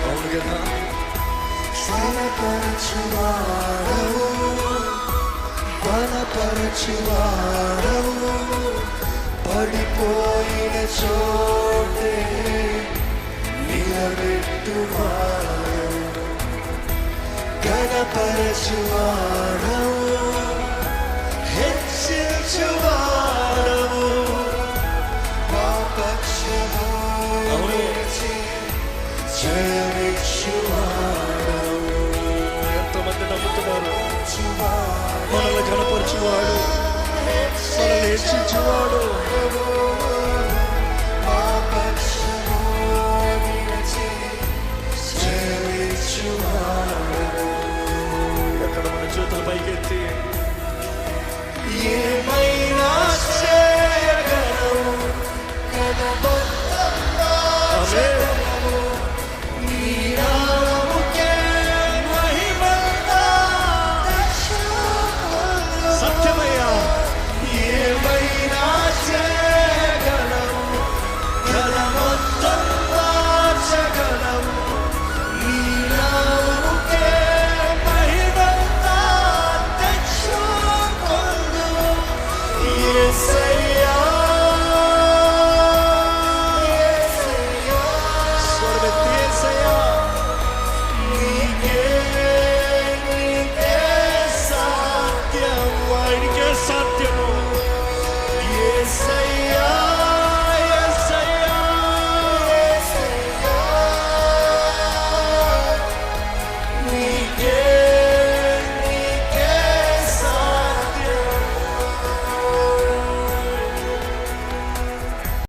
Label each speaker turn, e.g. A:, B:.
A: అవును
B: కదా శ్రమపరచువాడవు బలపరచువాడవు పడిపోయిన చోటే నిలబెట్టువాడు గణపరచువాడవు
A: ఎంతమంది నమ్ముతున్నారు. మనల్ని కనపరచువాడు మనల్ని హెచ్చించేవాడు. అసాధ్యము